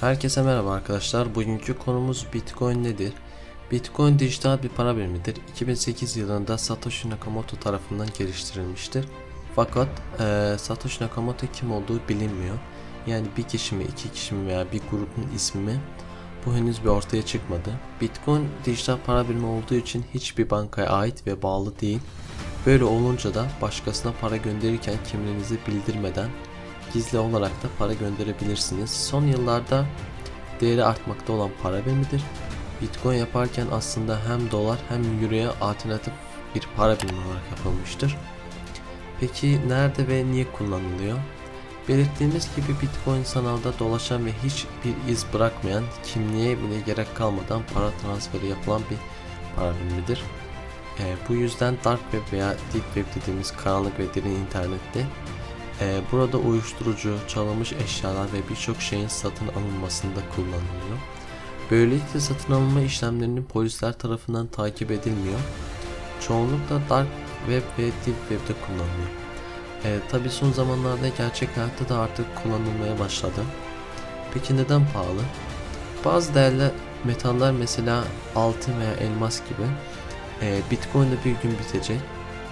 Herkese merhaba arkadaşlar. Bugünkü konumuz Bitcoin nedir? Bitcoin dijital bir para birimidir. 2008 yılında Satoshi Nakamoto tarafından geliştirilmiştir. Fakat eee, Satoshi Nakamoto kim olduğu bilinmiyor. Yani bir kişi mi, iki kişi mi veya bir grubun ismi mi bu henüz bir ortaya çıkmadı. Bitcoin dijital para birimi olduğu için hiçbir bankaya ait ve bağlı değil. Böyle olunca da başkasına para gönderirken kimliğinizi bildirmeden gizli olarak da para gönderebilirsiniz. Son yıllarda değeri artmakta olan para birimidir. Bitcoin yaparken aslında hem dolar hem euroya alternatif bir para birimi olarak yapılmıştır. Peki nerede ve niye kullanılıyor? Belirttiğimiz gibi Bitcoin sanalda dolaşan ve hiçbir iz bırakmayan, kimliğe bile gerek kalmadan para transferi yapılan bir para birimidir. Ee, bu yüzden Dark Web veya Deep Web dediğimiz karanlık ve derin internette ee, burada uyuşturucu, çalınmış eşyalar ve birçok şeyin satın alınmasında kullanılıyor. Böylelikle satın alınma işlemlerinin polisler tarafından takip edilmiyor. Çoğunlukla Dark Web ve Deep Web'de kullanılıyor. Ee, Tabi son zamanlarda gerçek hayatta da artık kullanılmaya başladı. Peki neden pahalı? Bazı değerli metaller mesela altın veya elmas gibi e, Bitcoin'de bir gün bitecek.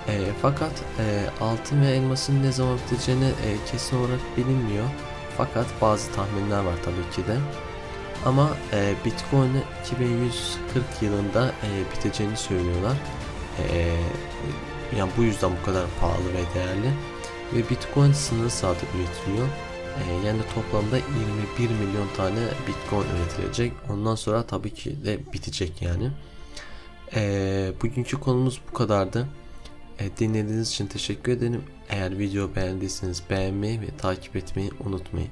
E, fakat e, altın ve elmasın ne zaman biteceğini e, kesin olarak bilinmiyor. Fakat bazı tahminler var tabii ki de. Ama e, Bitcoin'in 2140 yılında e, biteceğini söylüyorlar. E, yani bu yüzden bu kadar pahalı ve değerli. Ve Bitcoin sınırı saat üretiliyor. E, yani toplamda 21 milyon tane Bitcoin üretilecek. Ondan sonra tabii ki de bitecek yani. E, bugünkü konumuz bu kadardı. E, dinlediğiniz için teşekkür ederim. Eğer video beğendiyseniz beğenmeyi ve takip etmeyi unutmayın.